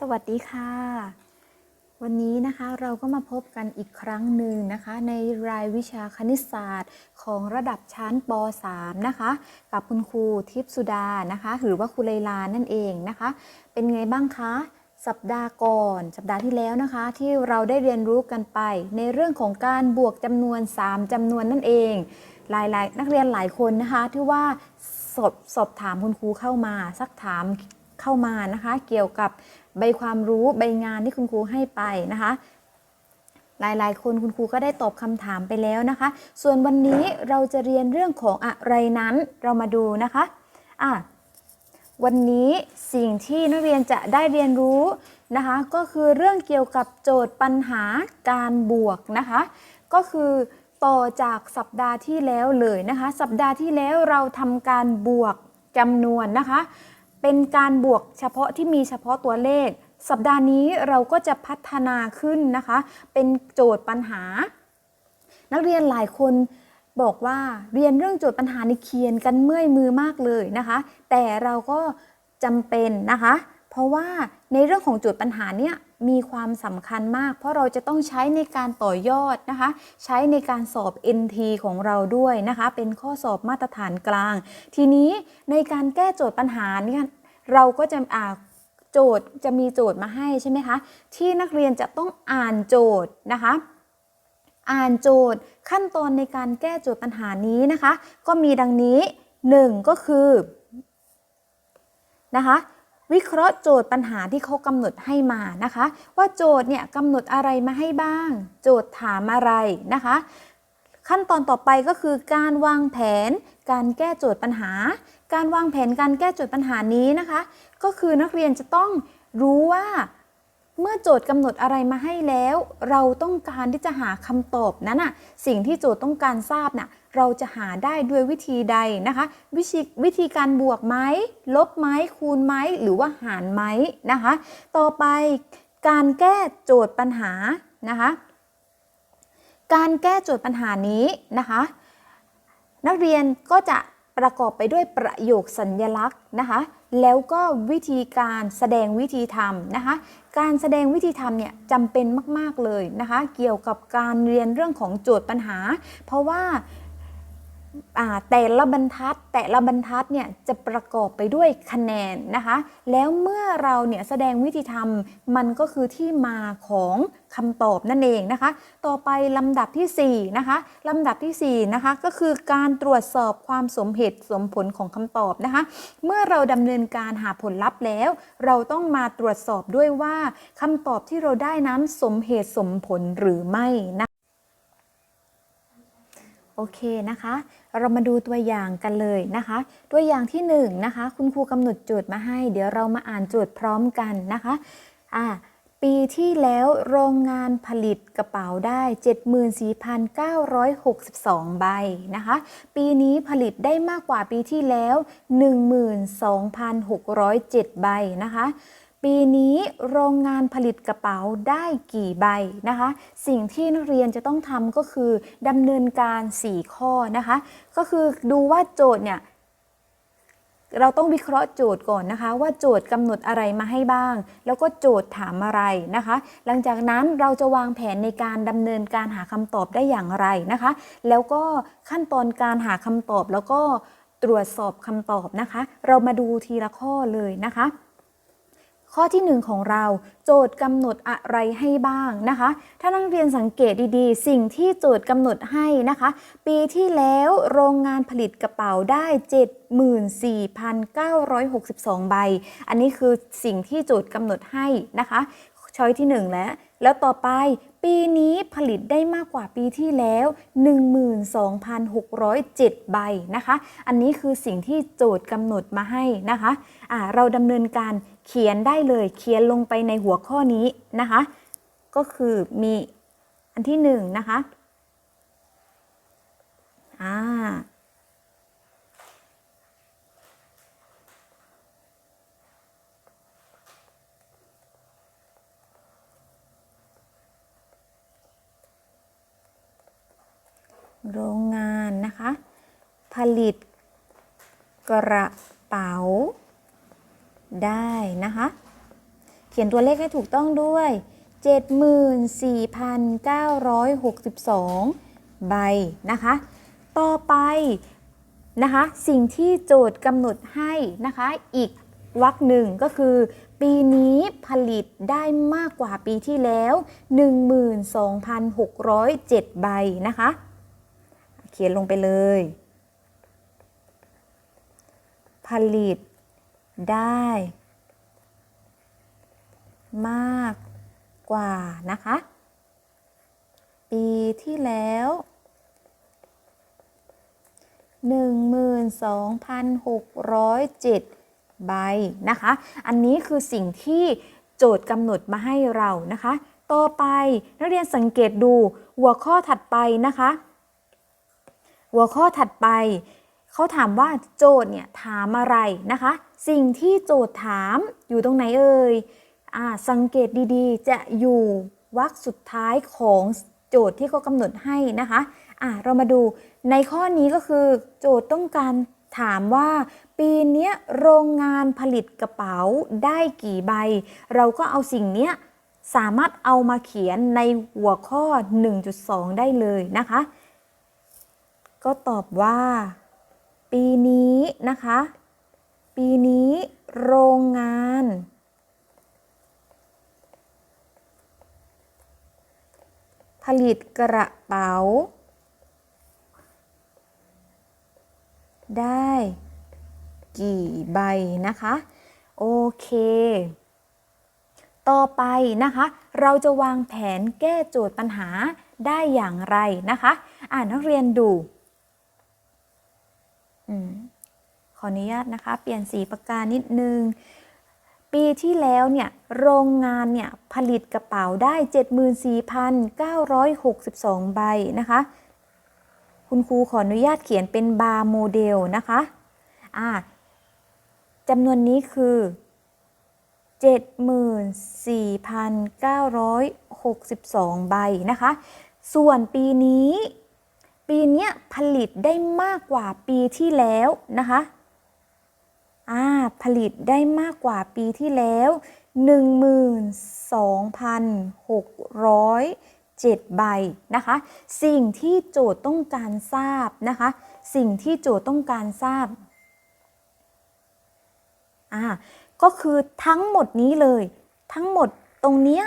สวัสดีค่ะ วันนี้นะคะเราก็มาพบกันอีกครั้งหนึ่งนะคะ ในรายวิชาคณิตศาสตร์ของระดับชั้นป .3 นะคะ กับคุณครูทิพสุดานะคะ หรือว่าครูไลลานั่นเองนะคะ เป็นไงบ้างคะ สัปดาห์ก่อน สัปดาห์ที่แล้วนะคะ ที่เราได้เรียนรู้กันไป ในเรื่องของการบวกจำนวน 3จำนวนนั่นเองหลายๆ นักเรียนหลายคนนะคะ ที่ว่าสอบสอบถามคุณครูเข้ามา สักถามเข้ามานะคะ เกี่ยวกับ ใบความรู้ใบงานที่คุณครูให้ไปนะคะ หลายๆ คนคุณครูก็ได้ตอบคำถามไปแล้วนะคะ ส่วนวันนี้เราจะเรียนเรื่องของอะไรนั้นเรามาดูนะคะอะวันนี้สิ่งที่นักเรียนจะได้เรียนรู้นะคะ ก็คือเรื่องเกี่ยวกับโจทย์ปัญหาการบวกนะคะ ก็คือต่อจากสัปดาห์ที่แล้วเลยนะคะ สัปดาห์ที่แล้วเราทำการบวกจำนวนนะคะ เป็นการบวกเฉพาะที่มีเฉพาะตัวเลข สัปดาห์นี้เราก็จะพัฒนาขึ้นนะคะ เป็นโจทย์ปัญหา นักเรียนหลายคนบอกว่าเรียนเรื่องโจทย์ปัญหาในเขียนกันเมื่อยมือมากเลยนะคะ แต่เราก็จำเป็นนะคะ เพราะว่าในเรื่องของโจทย์ปัญหาเนี่ย มีความสำคัญมาก เพราะเราจะต้องใช้ในการต่อยอดนะคะ ใช้ในการสอบ NT ของเราด้วยนะคะ เป็นข้อสอบมาตรฐานกลาง ทีนี้ในการแก้โจทย์ปัญหาเนี่ยเราก็จะอ่าโจทย์จะมีโจทย์มาให้ใช่ไหมคะ ที่นักเรียนจะต้องอ่านโจทย์นะคะ อ่านโจทย์ขั้นตอนในการแก้โจทย์ปัญหานี้นะคะ ก็มีดังนี้ 1 ก็คือนะคะ วิเคราะห์โจทย์ปัญหาที่เขากำหนดให้มานะคะ ว่าโจทย์เนี่ยกำหนดอะไรมาให้บ้าง โจทย์ถามอะไรนะคะ ขั้นตอนต่อไปก็คือการวางแผน การแก้โจทย์ปัญหา การวางแผนการแก้โจทย์ปัญหานี้นะคะ ก็คือนักเรียนจะต้องรู้ว่าเมื่อโจทย์กำหนดอะไรมาให้แล้ว เราต้องการที่จะหาคำตอบนั้นน่ะสิ่งที่โจทย์ต้องการทราบน่ะ เราจะหาได้ด้วยวิธีใดนะคะวิธีวิธีการบวกไหมลบไหมคูณไหมหรือว่าหารไหมนะคะ ต่อไปการแก้โจทย์ปัญหานะคะการแก้โจทย์ปัญหานี้นะคะนักเรียนก็จะประกอบไปด้วยประโยคสัญญลักษณ์นะคะแล้วก็วิธีการแสดงวิธีทำนะคะ การแสดงวิธีทำเนี่ยจำเป็นมาก ๆ เลยนะคะ เกี่ยวกับการเรียนเรื่องของโจทย์ปัญหา เพราะว่าอ่า แต่ละบรรทัด แต่ละบรรทัดเนี่ยจะประกอบไปด้วยคะแนนนะคะ แล้วเมื่อเราเนี่ยแสดงวิธีทำมันก็คือที่มาของคำตอบนั่นเองนะคะ ต่อไปลำดับที่4นะคะลำดับที่4นะคะก็คือการตรวจสอบความสมเหตุสมผลของคำตอบนะคะ เมื่อเราดำเนินการหาผลลัพธ์แล้ว เราต้องมาตรวจสอบด้วยว่าคำตอบที่เราได้นั้นสมเหตุสมผลหรือไม่นะ โอเคนะคะ เรามาดูตัวอย่างกันเลยนะคะ ตัวอย่างที่1นงนะคะ คุณครูกำหนดโจทย์มาให้ เดี๋ยวเรามาอ่านโจทย์พร้อมกันนะคะอ่าปีที่แล้วโรงงานผลิตกระเป๋าได้ 74,962 ใบนะคะ ปีนี้ผลิตได้มากกว่าปีที่แล้ว 12,607 ใบนะคะ ปีนี้โรงงานผลิตกระเป๋าได้กี่ใบนะคะ สิ่งที่นักเรียนจะต้องทำก็คือดำเนินการ 4 ข้อนะคะ ก็คือดูว่าโจทย์เนี่ยเราต้องวิเคราะห์โจทย์ก่อนนะคะ ว่าโจทย์กำหนดอะไรมาให้บ้าง แล้วก็โจทย์ถามอะไรนะคะ หลังจากนั้นเราจะวางแผนในการดำเนินการหาคำตอบได้อย่างไรนะคะ แล้วก็ขั้นตอนการหาคำตอบแล้วก็ตรวจสอบคำตอบนะคะ เรามาดูทีละข้อเลยนะคะ ข้อที่ 1 ของเราโจทย์กำหนดอะไรให้บ้างนะคะ ถ้านักเรียนสังเกตดีๆ สิ่งที่โจทย์กำหนดให้นะคะ ปีที่แล้วโรงงานผลิตกระเป๋าได้ 74,962 ใบ อันนี้คือสิ่งที่โจทย์กำหนดให้นะคะ ช้อยที่ 1 แล้ว แล้วต่อไปปีนี้ผลิตได้มากกว่าปีที่แล้ว 12,607 ใบนะคะ อันนี้คือสิ่งที่โจทย์กำหนดมาให้นะคะะเราดำเนินการเขียนได้เลย เขียนลงไปในหัวข้อนี้นะคะ ก็คือมีอันที่หนึ่งนะคะ อ่า โรงงานนะคะ ผลิตกระเป๋าได้นะคะ เขียนตัวเลขให้ถูกต้องด้วย 74,962 ใบนะคะ ต่อไปนะคะ สิ่งที่โจทย์กำหนดให้นะคะ อีกวรรคหนึ่งก็คือ ปีนี้ผลิตได้มากกว่าปีที่แล้ว 12,607 ใบนะคะ เขียนลงไปเลย ผลิตได้ มากกว่านะคะ ปีที่แล้ว12,607 ใบนะคะ อันนี้คือสิ่งที่โจทย์กำหนดมาให้เรานะคะ ต่อไปนักเรียนสังเกตดูหัวข้อถัดไปนะคะ หัวข้อถัดไป เขาถามว่าโจทย์เนี่ยถามอะไรนะคะ สิ่งที่โจทย์ถามอยู่ตรงไหนเอ่ยอสังเกตดีๆ จะอยู่วรรคสุดท้ายของโจทย์ที่เขากำหนดให้นะคะอ่าเรามาดูในข้อนี้ก็คือ โจทย์ต้องการถามว่า ปีนี้โรงงานผลิตกระเป๋าได้กี่ใบ เราก็เอาสิ่งนี้สามารถเอามาเขียนในหัวข้อ 1.2 ได้เลยนะคะ ก็ตอบว่า ปีนี้นะคะ ปีนี้โรงงาน ผลิตกระเป๋า ได้กี่ใบนะคะ โอเค ต่อไปนะคะ เราจะวางแผนแก้โจทย์ปัญหาได้อย่างไรนะคะ อ่านนักเรียนดู ขออนุญาตนะคะ เปลี่ยนสีปากกานิดนึง ปีที่แล้วเนี่ย โรงงานเนี่ย ผลิตกระเป๋าได้ 74,962 ใบนะคะ คุณครูขออนุญาตเขียนเป็นบาร์โมเดลนะคะอ่าจำนวนนี้คือ 74,962 ใบนะคะ ส่วนปีนี้ ปีนี้ผลิตได้มากกว่าปีที่แล้วนะคะอ่าผลิตได้มากกว่าปีที่แล้ว 12,607 ใบนะคะ สิ่งที่โจทย์ต้องการทราบนะคะ สิ่งที่โจทย์ต้องการทราบอ่าก็คือทั้งหมดนี้เลย ทั้งหมดตรงเนี้ย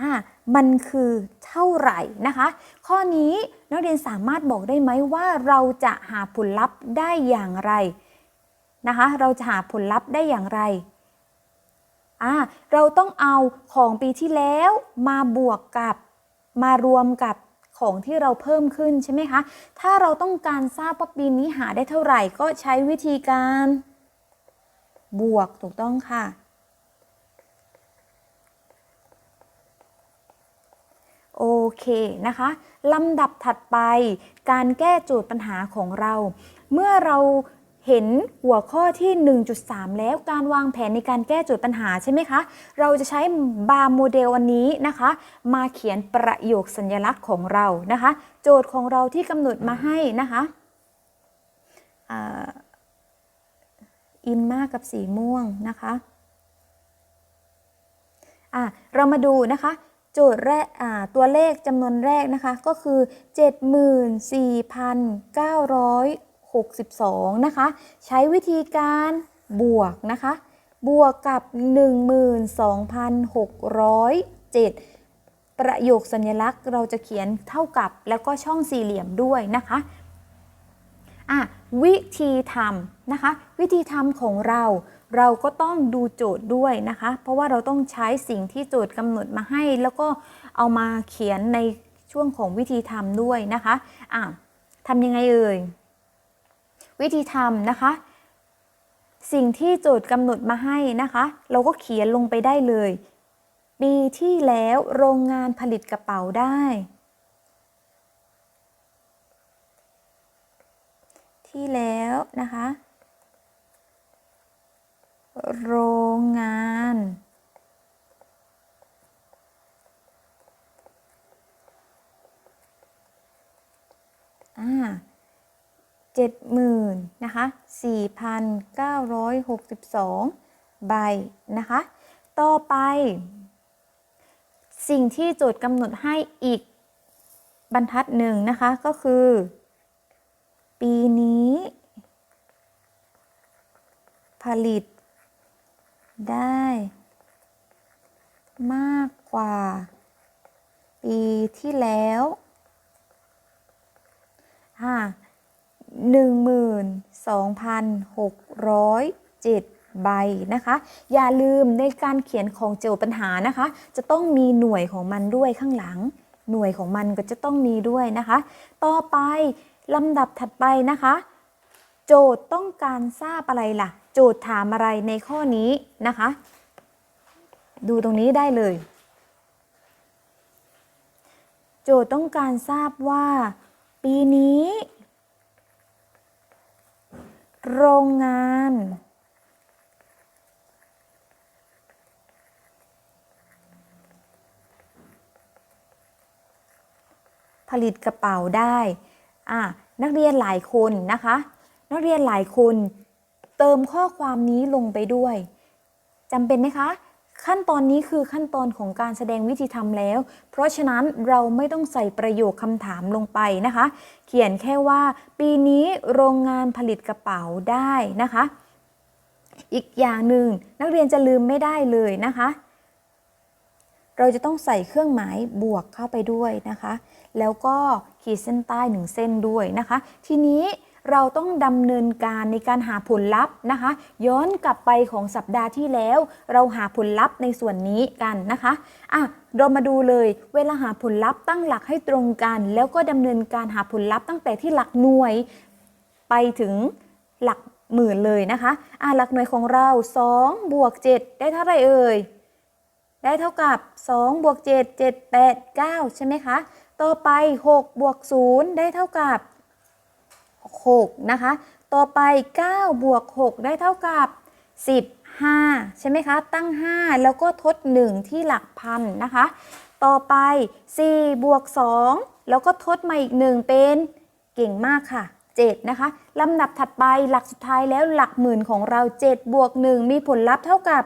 อ่ามันคือ เท่าไหร่นะคะ ข้อนี้นักเรียนสามารถบอกได้ไหมว่าเราจะหาผลลัพธ์ได้อย่างไรนะคะ เราจะหาผลลัพธ์ได้อย่างไรอ่าเราต้องเอาของปีที่แล้วมาบวกกับมารวมกับของที่เราเพิ่มขึ้นใช่ไหมคะ ถ้าเราต้องการทราบว่าปีนี้หาได้เท่าไหร่ก็ใช้วิธีการ บวกถูกต้องค่ะ โอเคนะคะลำดับถัดไป การแก้โจทย์ปัญหาของเรา เมื่อเราเห็นหัวข้อที่ 1.3 แล้วการวางแผนในการแก้โจทย์ปัญหาใช่ไหมคะ เราจะใช้บาร์โมเดลอันนี้นะคะ มาเขียนประโยคสัญลักษณ์ของเรานะคะ โจทย์ของเราที่กำหนดมาให้นะคะอินมากกับสีม่วงนะคะอะเรามาดูนะคะ โจทย์แรกตัวเลขจำนวนแรกนะคะก็คือ 74,962 นะคะ ใช้วิธีการบวกนะคะ บวกกับ 12,607 ประโยคสัญลักษณ์เราจะเขียนเท่ากับแล้วก็ช่องสี่เหลี่ยมด้วยนะคะอะวิธีทำนะคะ วิธีทำของเรา เราก็ต้องดูโจทย์ด้วยนะคะ เพราะว่าเราต้องใช้สิ่งที่โจทย์กำหนดมาให้ แล้วก็เอามาเขียนในช่วงของวิธีทำด้วยนะคะอะทำยังไงเอ่ยวิธีทำนะคะ สิ่งที่โจทย์กำหนดมาให้นะคะ เราก็เขียนลงไปได้เลยปีที่แล้วโรงงานผลิตกระเป๋าได้ ที่แล้วนะคะ โรงงาน อ่าเจ็ดหมื่นนะคะสี่พันเก้าร้อยหกสิบสองใบนะคะ ต่อไป สิ่งที่โจทย์กำหนดให้อีกบรรทัดหนึ่งนะคะก็คือ ปีนี้ ผลิต ได้ มากกว่า ปีที่แล้วอ่าหนึ่งหมื่นสองพันหกร้อยเจ็ดใบนะคะ อย่าลืมในการเขียนของโจทย์ปัญหานะคะ จะต้องมีหน่วยของมันด้วยข้างหลัง หน่วยของมันก็จะต้องมีด้วยนะคะ ต่อไปลำดับถัดไปนะคะ โจทย์ต้องการทราบอะไรล่ะ จทย์ถามอะไรในข้อนี้นะคะ ดูตรงนี้ได้เลย โจทย์ต้องการทราบว่า ปีนี้ โรงงาน ผลิตกระเป๋าได้ อะ นักเรียนหลายคนนะคะ นักเรียนหลายคน เติมข้อความนี้ลงไปด้วยจำเป็นไหมคะ ขั้นตอนนี้คือขั้นตอนของการแสดงวิธีทำแล้ว เพราะฉะนั้นเราไม่ต้องใส่ประโยคคำถามลงไปนะคะ เขียนแค่ว่าปีนี้โรงงานผลิตกระเป๋าได้นะคะ อีกอย่างหนึ่งนักเรียนจะลืมไม่ได้เลยนะคะเราจะต้องใส่เครื่องหมายบวกเข้าไปด้วยนะคะ แล้วก็ขีดเส้นใต้หนึ่งเส้นด้วยนะคะ ทีนี้ เราต้องดำเนินการในการหาผลลัพธ์นะคะ ย้อนกลับไปของสัปดาห์ที่แล้ว เราหาผลลัพธ์ในส่วนนี้กันนะคะอะเรามาดูเลย เวลาหาผลลัพธ์ตั้งหลักให้ตรงกัน แล้วก็ดำเนินการหาผลลัพธ์ตั้งแต่ที่หลักหน่วย ไปถึงหลักหมื่นเลยนะคะอะหลักหน่วยของเรา2บวก7ได้เท่าไหร่เอ่ยได้เท่ากับ2บวก7 7 8 9 ใช่ไหมคะ ต่อไป6บวก0ได้เท่ากับ 6 นะคะ ต่อไป 9 บวก 6 ได้เท่ากับ 15 ใช่ไหมคะ ตั้ง 5 แล้วก็ทด 1 ที่หลักพันนะคะ ต่อไป 4 บวก 2 แล้วก็ทดมาอีก 1 เป็นเก่งมากค่ะ 7 นะคะ ลำดับถัดไปหลักสุดท้ายแล้วหลักหมื่นของเรา 7 บวก 1 มีผลลัพธ์เท่ากับ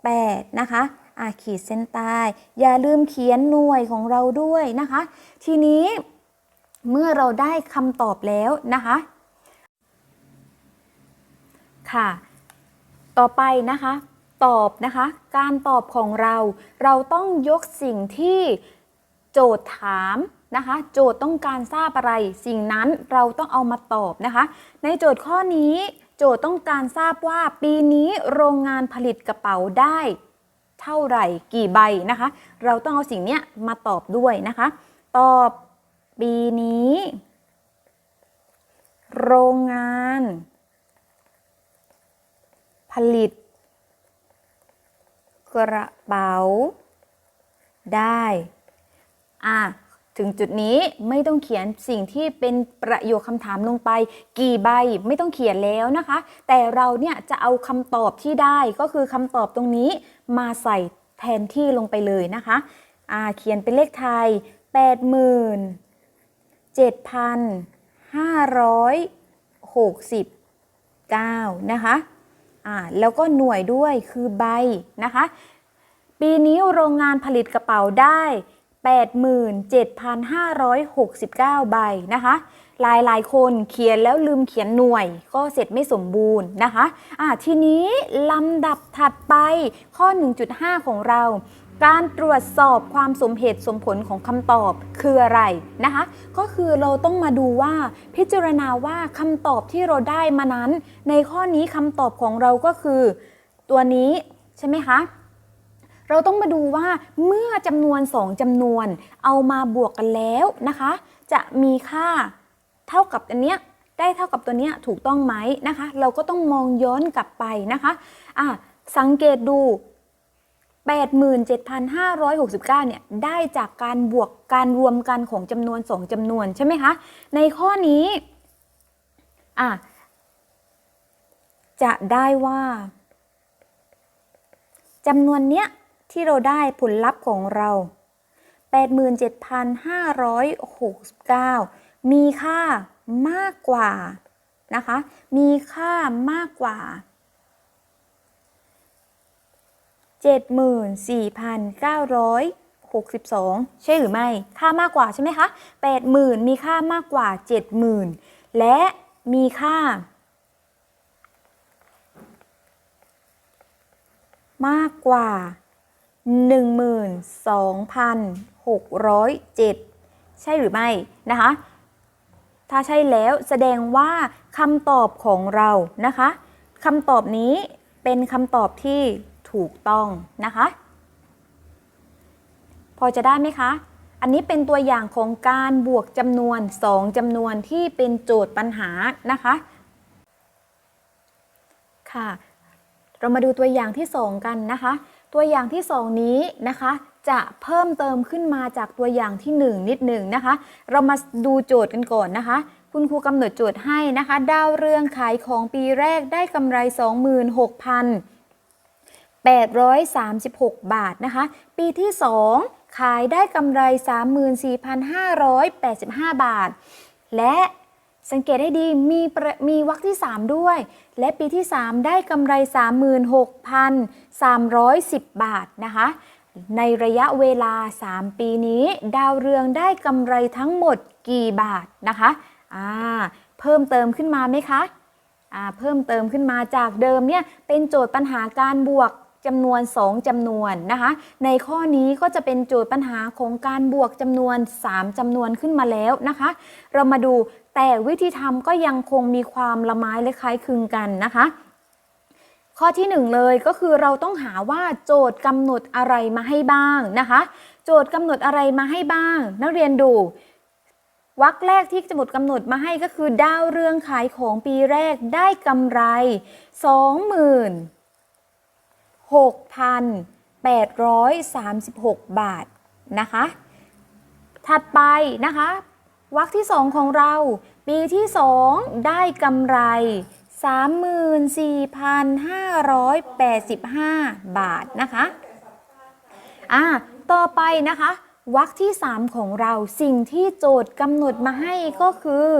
8 นะคะอาขีดเส้นใต้อย่าลืมเขียนหน่วยของเราด้วยนะคะ ทีนี้ เมื่อเราได้คำตอบแล้วนะคะ ค่ะ ต่อไปนะคะ ตอบนะคะ การตอบของเรา เราต้องยกสิ่งที่โจทย์ถามนะคะ โจทย์ต้องการทราบอะไร สิ่งนั้นเราต้องเอามาตอบนะคะ ในโจทย์ข้อนี้ โจทย์ต้องการทราบว่า ปีนี้โรงงานผลิตกระเป๋าได้เท่าไหร่กี่ใบนะคะ เราต้องเอาสิ่งนี้มาตอบด้วยนะคะ ตอบ ปีนี้ โรงงาน ผลิต กระเป๋า ได้ อะถึงจุดนี้ไม่ต้องเขียนสิ่งที่เป็นประโยคคำถามลงไป กี่ใบไม่ต้องเขียนแล้วนะคะ แต่เราเนี่ยจะเอาคำตอบที่ได้ก็คือคำตอบตรงนี้มาใส่แทนที่ลงไปเลยนะคะ อ่าเขียนเป็นเลขไทย 7,569 นะคะ อ่า แล้วก็หน่วยด้วยคือใบนะคะ ปีนี้โรงงานผลิตกระเป๋าได้ 87,569 ใบนะคะหลายหลายคนเขียนแล้วลืมเขียนหน่วย ก็เสร็จไม่สมบูรณ์นะคะอะทีนี้ลำดับถัดไปข้อ 1.5 ของเรา การตรวจสอบความสมเหตุสมผลของคำตอบคืออะไรนะคะ ก็คือเราต้องมาดูว่าพิจารณาว่าคำตอบที่เราได้มานั้น ในข้อนี้คำตอบของเราก็คือ ตัวนี้ใช่ไหมคะเราต้องมาดูว่าเมื่อจำนวน 2จำนวน เอามาบวกกันแล้วนะคะ จะมีค่าเท่ากับอันเนี้ยได้เท่ากับตัวเนี้ยถูกต้องไหมนะคะ เราก็ต้องมองย้อนกลับไปนะคะอะสังเกตดู 87,569 เนี่ย ได้จากการบวกการรวมกันของจำนวน2จำนวนใช่ไหมคะ ในข้อนี้อะจะได้ว่าจำนวนเนี้ยที่เราได้ผลลัพธ์ของเรา 87,569 มีค่ามากกว่านะคะ มีค่ามากกว่า 74,962 ใช่หรือไม่ ค่ามากกว่าใช่ไหมคะ 80,000 มีค่ามากกว่า 70,000 และมีค่ามากกว่า 12,607 ใช่หรือไม่นะคะ ถ้าใช่แล้วแสดงว่าคำตอบของเรานะคะคำตอบนี้เป็นคำตอบที่ ถูกต้องนะคะ พอจะได้ไหมคะ อันนี้เป็นตัวอย่างของการบวกจำนวน 2จำนวนที่เป็นโจทย์ปัญหานะคะ ค่ะ เรามาดูตัวอย่างที่ 2 กันนะคะ ตัวอย่างที่ 2 นี้นะคะจะเพิ่มเติมขึ้นมาจากตัวอย่างที่ 1 นิดหนึ่งนะคะ เรามาดูโจทย์กันก่อนนะคะ คุณครูกำหนดโจทย์ให้นะคะ ดาวเรืองขายของปีแรกได้กำไร 26,000 836 บาทนะคะ ปีที่ 2 ขายได้กำไร 34,585 บาท และสังเกตให้ดีมีมีวรรคที่ 3 ด้วย และปีที่ 3 ได้กำไร 36,310 บาทนะคะ ในระยะเวลา 3 ปีนี้ ดาวเรืองได้กำไรทั้งหมดกี่บาทนะคะอ่าเพิ่มเติมขึ้นมาไหมคะอ่าเพิ่มเติมขึ้นมาจากเดิมเนี่ยเป็นโจทย์ปัญหาการบวก จำนวน 2จำนวนนะคะ ในข้อนี้ก็จะเป็นโจทย์ปัญหาของการบวกจำนวน 3จำนวนขึ้นมาแล้วนะคะ เรามาดูแต่วิธีทำก็ยังคงมีความละไม้และคล้ายคลึงกันนะคะ ข้อที่1เลยก็คือเราต้องหาว่าโจทย์กำหนดอะไรมาให้บ้างนะคะ โจทย์กำหนดอะไรมาให้บ้าง นักเรียนดูวรรคแรกที่จะหมดกำหนดมาให้ก็คือดาวเรืองขายของปีแรกได้กำไร 6,836 บาทนะคะ ถัดไปนะคะวรรคที่ 2 ของเรา ปีที่ 2 ได้กำไร 34,585 บาทนะคะอ่าต่อไปนะคะวรรคที่ 3 ของเราสิ่งที่โจทย์กำหนดมาให้ก็คือ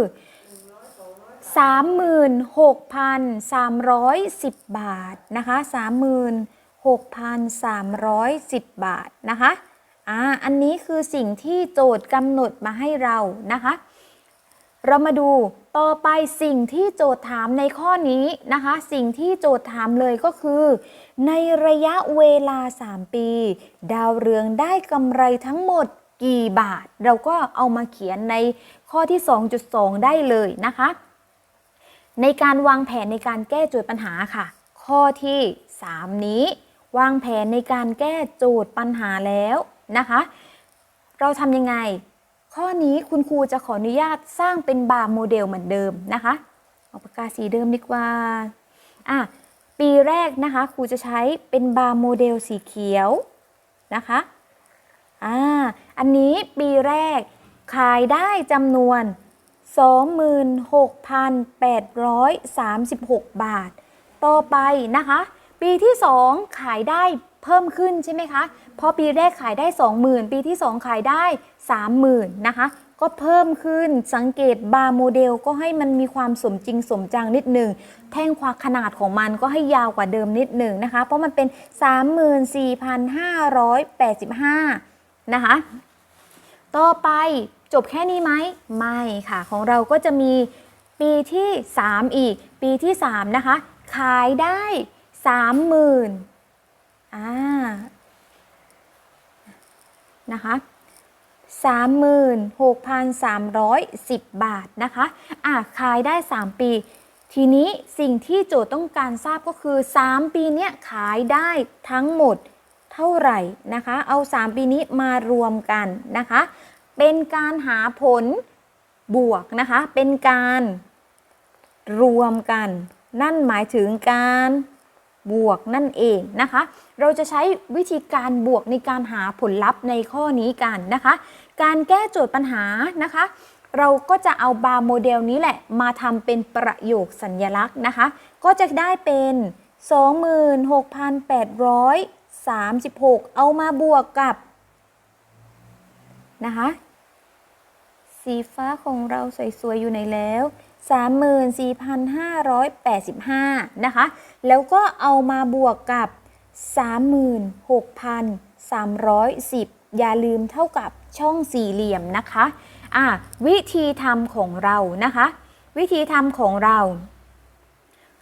36,310 บาทนะคะ 36,310 บาทนะคะอ่าอันนี้คือสิ่งที่โจทย์กำหนดมาให้เรานะคะ เรามาดูต่อไปสิ่งที่โจทย์ถามในข้อนี้นะคะ สิ่งที่โจทย์ถามเลยก็คือ ในระยะเวลา 3 ปี ดาวเรืองได้กำไรทั้งหมดกี่บาท เราก็เอามาเขียนในข้อที่ 2.2 ได้เลยนะคะ ในการวางแผนในการแก้โจทย์ปัญหาค่ะ ข้อที่ 3 นี้ วางแผนในการแก้โจทย์ปัญหาแล้วนะคะ เราทำยังไง ข้อนี้คุณครูจะขออนุญาตสร้างเป็นบาร์โมเดลเหมือนเดิมนะคะเอาปากกาสีเดิมดีกว่าอะปีแรกนะคะครูจะใช้เป็นบาร์โมเดลสีเขียวนะคะอ่าอันนี้ปีแรกขายได้จำนวน 26,836 บาท ต่อไปนะคะ ปีที่ 2 ขายได้เพิ่มขึ้นใช่ไหมคะเพราะปีแรกขายได้ 20,000 ปีที่ 2 ขายได้ 30,000นะคะก็เพิ่มขึ้นสังเกตบาร์โมเดลก็ให้มันมีความสมจริงสมจังนิดหนึ่งแท่งความขนาดของมันก็ให้ยาวกว่าเดิมนิดหนึ่งนะคะ เพราะมันเป็น 34,585 นะคะ ต่อไปจบแค่นี้ไหมไม่ค่ะ ของเราก็จะมีปีที่ 3 อีก ปีที่ 3 นะคะ ขายได้ 30,000อ่านะคะ36,310 บาทนะคะ อะขายได้ 3 ปี ทีนี้สิ่งที่โจทย์ต้องการทราบก็คือ 3 ปีเนี้ยขายได้ทั้งหมดเท่าไหร่นะคะ เอา 3 ปีนี้มารวมกันนะคะ เป็นการหาผลบวกนะคะ เป็นการรวมกัน นั่นหมายถึงการ บวกนั่นเองนะคะ เราจะใช้วิธีการบวกในการหาผลลัพธ์ในข้อนี้กันนะคะ การแก้โจทย์ปัญหานะคะ เราก็จะเอาบาร์โมเดลนี้แหละ มาทำเป็นประโยคสัญญลักษณ์นะคะ ก็จะได้เป็น 26,836 เอามาบวกกับนะคะสีฟ้าของเราสวยๆอยู่ในแล้ว 34,585 นะคะ แล้วก็เอามาบวกกับ 36,310 อย่าลืมเท่ากับช่องสี่เหลี่ยมนะคะอะวิธีทำของเรานะคะ วิธีทำของเรา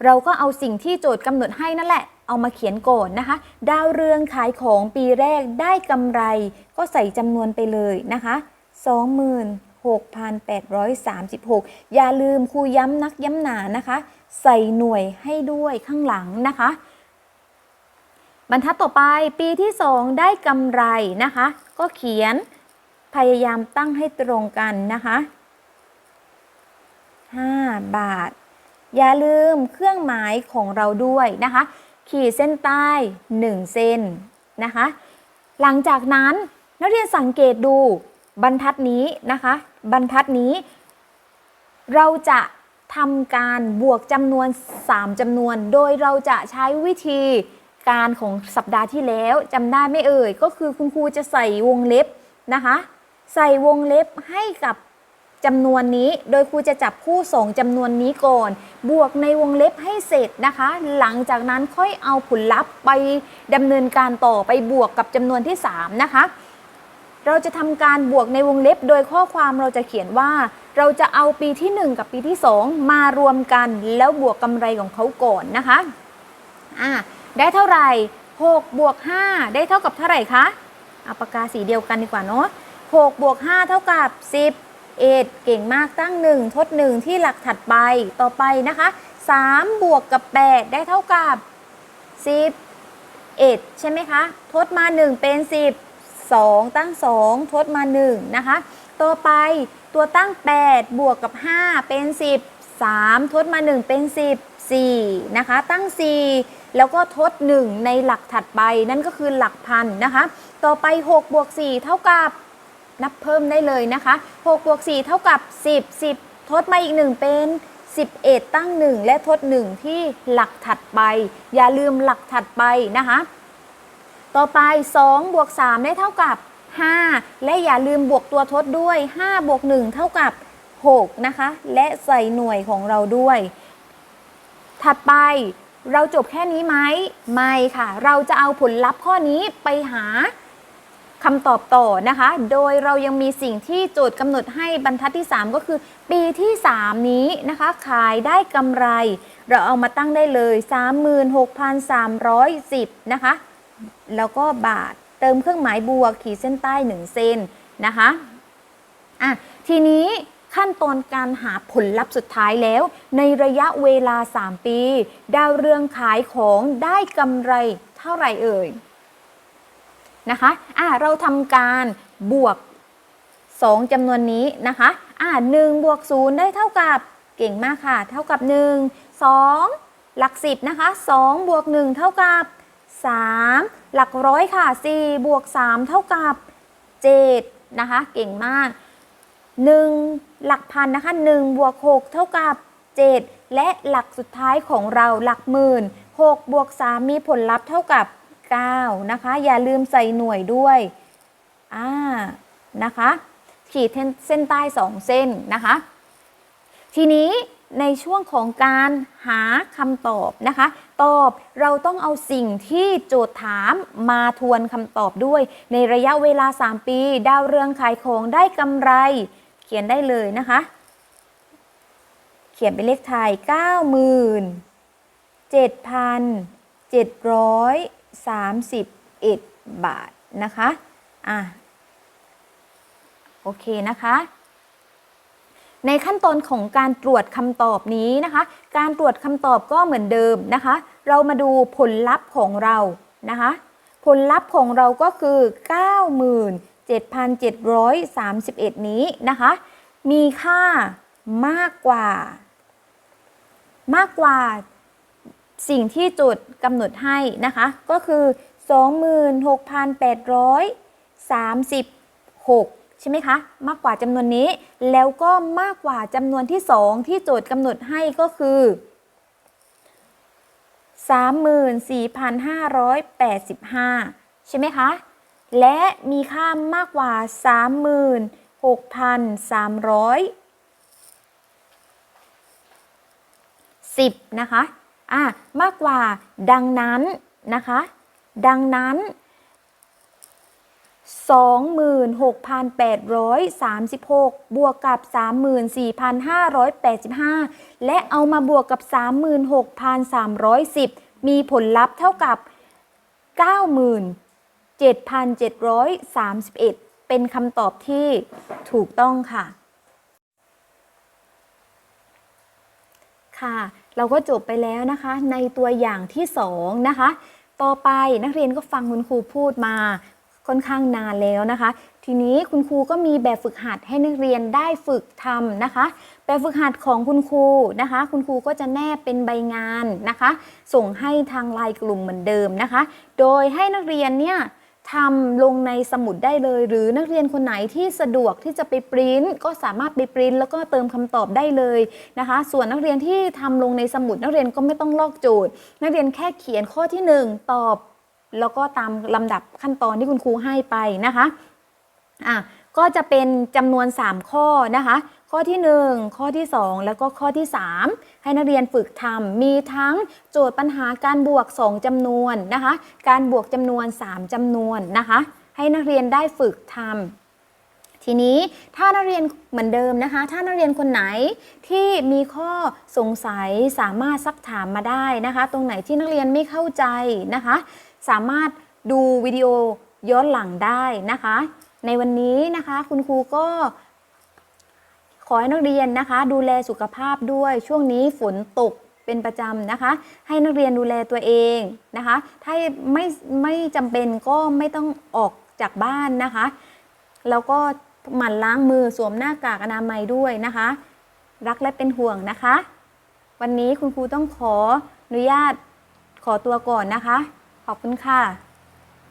เราก็เอาสิ่งที่โจทย์กำหนดให้นั่นแหละเอามาเขียนก่อนนะคะ ดาวเรืองขายของปีแรกได้กำไรก็ใส่จำนวนไปเลยนะคะ 6,836 อย่าลืมครูย้ำนักย้ำหนานะคะ ใส่หน่วยให้ด้วยข้างหลังนะคะ บรรทัดต่อไปปีที่ 2 ได้กำไรนะคะ ก็เขียนพยายามตั้งให้ตรงกันนะคะ 5 บาท อย่าลืมเครื่องหมายของเราด้วยนะคะ ขีดเส้นใต้ 1 เส้นนะคะ หลังจากนั้นนักเรียนสังเกตดู บรรทัดนี้นะคะ บรรทัดนี้ เราจะทำการบวกจำนวน 3จำนวน โดยเราจะใช้วิธีการของสัปดาห์ที่แล้วจำได้ไม่เอ่ย ก็คือคุณครูจะใส่วงเล็บนะคะ ใส่วงเล็บให้กับจำนวนนี้ โดยครูจะจับคู่สองจำนวนนี้ก่อน บวกในวงเล็บให้เสร็จนะคะ หลังจากนั้นค่อยเอาผลลัพธ์ไปดำเนินการต่อไปบวกกับจำนวนที่ 3 นะคะ เราจะทำการบวกในวงเล็บ โดยข้อความเราจะเขียนว่า เราจะเอาปีที่ 1 กับปีที่ 2 มารวมกัน แล้วบวกกำไรของเขาก่อนนะคะอ่าได้เท่าไหร่6บวก5ได้เท่ากับเท่าไหร่คะเอาปากกาสีเดียวกันดีกว่าเนาะ6บวก5เท่ากับ 10เอ็ดเก่งมากตั้ง 1 ทด 1 ที่หลักถัดไปต่อไปนะคะ3บวกกับ 8 ได้เท่ากับ 10เอ็ดใช่ไหมคะ ทดมา 1 เป็น 10 2 ตั้ง 2 ทดมา 1 นะคะ ต่อไปตัวตั้ง 8 บวกกับ 5 เป็น 10 3 ทดมา 1 เป็น 10 4 นะคะ ตั้ง 4 แล้วก็ทด 1 ในหลักถัดไปนั่นก็คือหลักพันนะคะ ต่อไป 6 บวก 4 เท่ากับนับเพิ่มได้เลยนะคะ6บวก4เท่ากับ 10 10 ทดมาอีก 1 เป็น 11 ตั้ง 1 และทด 1 ที่หลักถัดไป อย่าลืมหลักถัดไปนะคะ ต่อไป 2 บวก 3 ได้เท่ากับ 5 และอย่าลืมบวกตัวทดด้วย 5 บวก 1 เท่ากับ 6 นะคะ และใส่หน่วยของเราด้วย ถัดไปเราจบแค่นี้ไหมไม่ค่ะ เราจะเอาผลลัพธ์ข้อนี้ไปหาคำตอบต่อนะคะ โดยเรายังมีสิ่งที่โจทย์กำหนดให้บรรทัดที่ 3 ก็คือ ปีที่ 3 นี้นะคะ ขายได้กำไร เราเอามาตั้งได้เลย 36,310 นะคะ แล้วก็บาท เติมเครื่องหมายบวกขีดเส้นใต้ 1 เซนนะคะอะทีนี้ขั้นตอนการหาผลลัพธ์สุดท้ายแล้ว ในระยะเวลา 3 ปี ดาวเรืองขายของได้กำไรเท่าไหร่เอ่ยนะคะอะเราทำการบวก 2จำนวนนี้นะคะอะ1บวก0ได้เท่ากับเก่งมากค่ะ เท่ากับ 1 2 หลัก 10 นะคะ 2 บวก 1 เท่ากับ 3 หลักร้อยค่ะ 4 บวก 3 เท่ากับ 7 นะคะ เก่งมาก 1 หลักพันนะคะ 1 บวก 6 เท่ากับ 7 และหลักสุดท้ายของเราหลักหมื่น 6 บวก 3 มีผลลัพธ์เท่ากับ 9 นะคะ อย่าลืมใส่หน่วยด้วย อ่า นะคะ ขีดเส้นใต้ 2 เส้นนะคะ ทีนี้ ในช่วงของการหาคำตอบนะคะ ตอบเราต้องเอาสิ่งที่โจทย์ถามมาทวนคำตอบด้วย ในระยะเวลา 3 ปี ดาวเรืองขายของได้กำไร เขียนได้เลยนะคะ เขียนเป็นเลขไทย97,731 บาทนะคะ อะ โอเคนะคะ ในขั้นตอนของการตรวจคำตอบนี้นะคะ การตรวจคำตอบก็เหมือนเดิมนะคะ เรามาดูผลลัพธ์ของเรานะคะ ผลลัพธ์ของเราก็คือ 97,731 นี้นะคะ มีค่ามากกว่า มากกว่าสิ่งที่จทย์กำหนดให้นะคะ ก็คือ 26,836 ช่ไหมคะ มากกว่าจำนวนนี้ แล้วก็มากกว่าจำนวนที่ 2 ที่โจทย์กำหนดให้ก็คือ 34,585 ใช่ไหมคะ และมีค่ามากกว่า 36,310 นะคะ อะ มากกว่าดังนั้นนะคะ ดังนั้น 26,836 บวกกับ 34,585 และเอามาบวกกับ 36,310 มีผลลัพธ์เท่ากับ 97,731 เป็นคำตอบที่ถูกต้องค่ะ ค่ะ เราก็จบไปแล้วนะคะ ในตัวอย่างที่ 2 นะคะ ต่อไปนักเรียนก็ฟังคุณครูพูดมา ค่อนข้างนานแล้วนะคะ ทีนี้คุณครูก็มีแบบฝึกหัดให้นักเรียนได้ฝึกทำนะคะ แบบฝึกหัดของคุณครูนะคะ คุณครูก็จะแนบเป็นใบงานนะคะ ส่งให้ทางไลน์กลุ่มเหมือนเดิมนะคะ โดยให้นักเรียนเนี่ยทำลงในสมุดได้เลย หรือนักเรียนคนไหนที่สะดวกที่จะไปปริ้นก็สามารถไปปริ้นแล้วก็เติมคำตอบได้เลยนะคะ ส่วนนักเรียนที่ทำลงในสมุดนักเรียนก็ไม่ต้องลอกโจทย์ นักเรียนแค่เขียนข้อที่ 1 ตอบ แล้วก็ตามลำดับขั้นตอนที่คุณครูให้ไปนะคะอะก็จะเป็นจำนวน 3 ข้อนะคะ ข้อที่ 1 ข้อที่ 2 แล้วก็ข้อที่ 3 ให้นักเรียนฝึกทำมีทั้งโจทย์ปัญหาการบวก 2จำนวนนะคะ การบวกจำนวน 3จำนวนนะคะ ให้นักเรียนได้ฝึกทำทีนี้ถ้านักเรียนเหมือนเดิมนะคะ ถ้านักเรียนคนไหนที่มีข้อสงสัยสามารถซักถามมาได้นะคะ ตรงไหนที่นักเรียนไม่เข้าใจนะคะ สามารถดูวิดีโอย้อนหลังได้นะคะ ในวันนี้นะคะคุณครูก็ขอให้นักเรียนนะคะ ดูแลสุขภาพด้วยช่วงนี้ฝนตกเป็นประจำนะคะ ให้นักเรียนดูแลตัวเองนะคะ ถ้าไม่ไม่จำเป็นก็ไม่ต้องออกจากบ้านนะคะ แล้วก็หมั่นล้างมือสวมหน้ากากอนามัยด้วยนะคะ รักและเป็นห่วงนะคะ วันนี้คุณครูต้องขออนุญาตขอตัวก่อนนะคะ ขอบคุณค่ะ